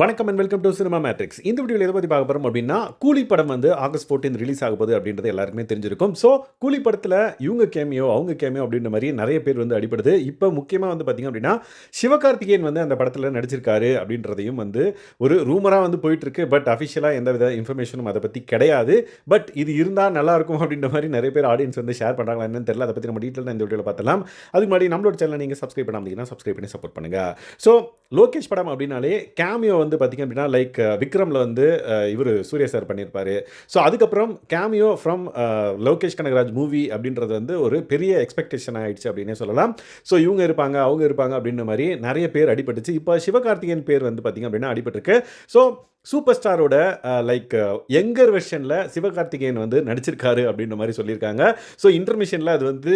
வணக்கம் and welcome to cinema matrix இந்த வீடியோவில் எதை பற்றி பார்க்க போகிறோம் அப்படின்னா கூலி படம் வந்து ஆகஸ்ட் 14 ரிலீஸ் ஆக போகுது அப்படின்றது எல்லாருக்குமே தெரிஞ்சிருக்கும். ஸோ கூலி படத்தில் இவங்க கேமியோ அவங்க கேமியோ அப்படின்ற மாதிரி நிறைய பேர் வந்து அடிப்படுது இப்போ முக்கியமாக வந்து பார்த்திங்க அப்படின்னா சிவகார்த்திகேயன் வந்து அந்த படத்தில் நடிச்சிருக்காரு அப்படின்றதையும் வந்து ஒரு ரூமராக வந்து போயிட்டுருக்கு. பட் அஃபிஷியலாக எந்த வித இன்ஃபர்மேஷனும் அதை பற்றி கிடையாது. பட் இது இருந்தால் நல்லா இருக்கும் அப்படின்ற மாதிரி நிறைய பேர் ஆடியன்ஸ் வந்து ஷேர் பண்ணுறாங்களா என்னன்னு தெரியல. அதை பற்றி நம்ம டீட்டெயில் இந்த வீடியோவில் பார்த்தலாம் அதுக்கு முன்னாடி நம்மளோட சேனல் நீங்கள் சப்ஸ்கிரைப் பண்ணாமல் சப்ஸ்கிரைப் பண்ணி சப்போர்ட் பண்ணுங்கள் ஸோ லோகேஷ் படம் அப்படின்னாலே கேமியோ வந்து பார்த்திங்க அப்படின்னா லைக் விக்ரமில் வந்து இவர் சூர்யா சார் பண்ணியிருப்பார். ஸோ அதுக்கப்புறம் cameo from Lokesh Kanagaraj movie அப்படின்றது வந்து ஒரு பெரிய எக்ஸ்பெக்டேஷன் ஆகிடுச்சு அப்படின்னே சொல்லலாம். ஸோ இவங்க இருப்பாங்க அவங்க இருப்பாங்க அப்படின்ற மாதிரி நிறைய பேர் அடிபட்டுச்சு. இப்போ சிவகார்த்திகேயன் பேர் வந்து பார்த்திங்க அப்படின்னா அடிபட்டிருக்கு. ஸோ சூப்பர் ஸ்டாரோட லைக் எங்கர் வெர்ஷனில் சிவகார்த்திகேயன் வந்து நடிச்சிருக்காரு அப்படின்ற மாதிரி சொல்லியிருக்காங்க. ஸோ இன்டர்மிஷனில் அது வந்து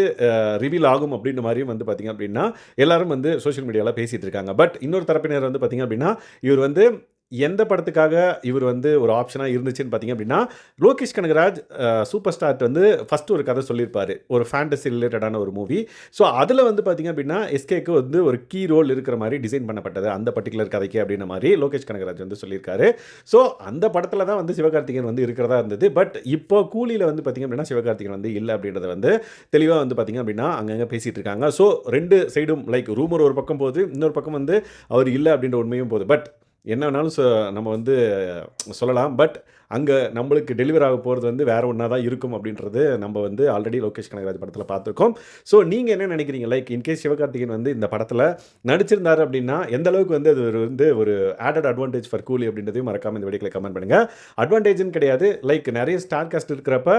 ரிவீல் ஆகும் அப்படின்ற மாதிரியும் வந்து பார்த்திங்க அப்படின்னா எல்லாரும் வந்து சோஷியல் மீடியாவில் பேசிகிட்டு இருக்காங்க. பட் இன்னொரு தரப்பினர் வந்து பார்த்திங்க அப்படின்னா இவர் வந்து எந்த படத்துக்காக இவர் வந்து ஒரு ஆப்ஷனாக இருந்துச்சுன்னு பார்த்தீங்க அப்படின்னா லோகேஷ் கனகராஜ் சூப்பர் ஸ்டார்ட் வந்து ஃபஸ்ட்டு ஒரு கதை சொல்லியிருப்பார். ஒரு ஃபேண்டசி ரிலேட்டடான ஒரு மூவி ஸோ அதில் வந்து பார்த்தீங்க அப்படின்னா எஸ்கேக்கு வந்து ஒரு கீ ரோல் இருக்கிற மாதிரி டிசைன் பண்ணப்பட்டது. அந்த பர்டிகுலர் கதைக்கு அப்படின்ற மாதிரி லோகேஷ் கனகராஜ் வந்து சொல்லியிருக்காரு. ஸோ அந்த படத்தில் தான் வந்து சிவகார்த்திகேயன் வந்து இருக்கிறதா இருந்தது. பட் இப்போ கூலியில் வந்து பார்த்திங்க அப்படின்னா சிவகார்த்திகேயன் வந்து இல்லை அப்படின்றத வந்து தெளிவாக வந்து பார்த்திங்க அப்படின்னா அங்கங்கே பேசிகிட்டு இருக்காங்க. ஸோ ரெண்டு சைடும் லைக் ரூமர் ஒரு பக்கம் போகுது இன்னொரு பக்கம் வந்து அவர் இல்லை அப்படின்ற உண்மையும் போகுது. பட் என்ன வேணாலும் சொ நம்ம வந்து சொல்லலாம். பட் அங்கே நம்மளுக்கு டெலிவர் ஆக போகிறது வந்து வேறு ஒன்றா தான் இருக்கும் அப்படின்றது நம்ம வந்து ஆல்ரெடி லோகேஷ் கனகராஜ் படத்தில் பார்த்துருக்கோம். ஸோ நீங்கள் என்ன நினைக்கிறீங்க? லைக் இன்கேஸ் சிவகார்த்திகேயன் வந்து இந்த படத்தில் நடிச்சிருந்தார் அப்படின்னா எந்த அளவுக்கு வந்து அது ஒரு வந்து ஒரு ஆடட் அட்வான்டேஜ் ஃபார் கூலி அப்படின்றதையும் மறக்காமல் இந்த வீடியோவில் கமெண்ட் பண்ணுங்கள் அட்வான்டேஜ்னு கிடையாது. லைக் நிறைய ஸ்டார் காஸ்ட் இருக்கிறப்ப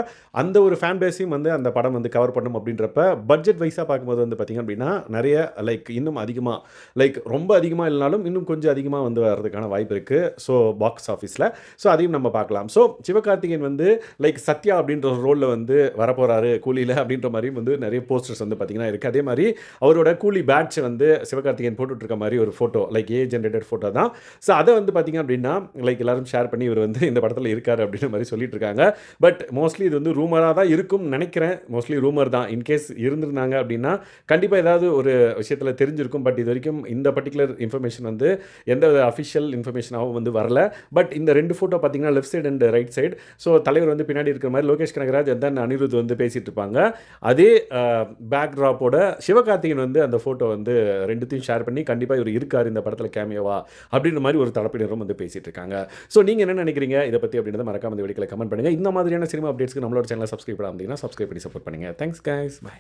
அந்த ஒரு ஃபேன் பேஸையும் வந்து அந்த படம் வந்து கவர் பண்ணும் அப்படின்றப்ப பட்ஜெட் வைஸாக பார்க்கும்போது வந்து பார்த்திங்க அப்படின்னா நிறைய லைக் இன்னும் அதிகமாக லைக் ரொம்ப அதிகமாக இல்லைனாலும் இன்னும் கொஞ்சம் அதிகமாக வந்து வர்றதுக்கான வாய்ப்பு இருக்குது ஸோ பாக்ஸ் ஆஃபீஸில் ஸோ அதையும் நம்ம பார்க்கலாம். ஸோ சிவகார்த்திகேயன் வந்து லைக் சத்யா அப்படின்ற ஒரு ரோலில் வந்து வரப்போகிறாரு கூலியில் அப்படின்ற மாதிரியும் வந்து நிறைய போஸ்டர்ஸ் வந்து பார்த்திங்கன்னா இருக்குது அதே மாதிரி அவரோட கூலி பேட்ச் வந்து சிவகார்த்திகேயன் போட்டுட்ருக்க மாதிரி ஒரு photo like A generated photo தான். ஸோ அதை வந்து பார்த்திங்க அப்படின்னா லைக் எல்லாரும் ஷேர் பண்ணி இவர் வந்து இந்த படத்தில் இருக்கார் அப்படின்ற மாதிரி சொல்லிட்டு இருக்காங்க பட் மோஸ்ட்லி இது வந்து ரூமராக தான் இருக்கும்னு நினைக்கிறேன். மோஸ்ட்லி ரூமர் தான். இன்கேஸ் இருந்திருந்தாங்க அப்படின்னா கண்டிப்பாக ஏதாவது ஒரு விஷயத்தில் தெரிஞ்சிருக்கும். பட் இது வரைக்கும் இந்த பர்டிகுலர் இன்ஃபர்மேஷன் வந்து எந்த அஃபிஷியல் இன்ஃபர்மேஷனாகவும் வந்து வரல. பட் இந்த ரெண்டு ஃபோட்டோ பார்த்தீங்கன்னா left side and right side so தலைவர் வந்து பின்னாடி இருக்கிற மாதிரி லோகேஷ் கனகராஜ் தென் அனிருத் வந்து பேசிகிட்டு இருப்பாங்க. அதே பேக் சிவகார்த்திகன் வந்து அந்த ஃபோட்டோ வந்து ரெண்டுத்தையும் ஷேர் பண்ணி கண்டிப்பாக இவர் இருக்கார் இந்த படத்தில் கேமியோவா அப்படின்ற மாதிரி ஒரு தரப்பினரும் வந்து பேசிகிட்டு இருக்காங்க. ஸோ நீங்கள் என்ன நினைக்கிறீங்க? இதை பற்றி அப்படின்றத மறக்காம இந்த வீடியோவில் கமெண்ட் பண்ணுங்கள் இந்த மாதிரியான சினிமா அப்டேட்ஸ்க்கு நம்மளோட சேனலை சப்ஸ்கிரைப் பண்ணாமல் சப்ஸ்கிரைப் பண்ணி சப்போர்ட் பண்ணுங்கள் தேங்க்ஸ் கைஸ் பை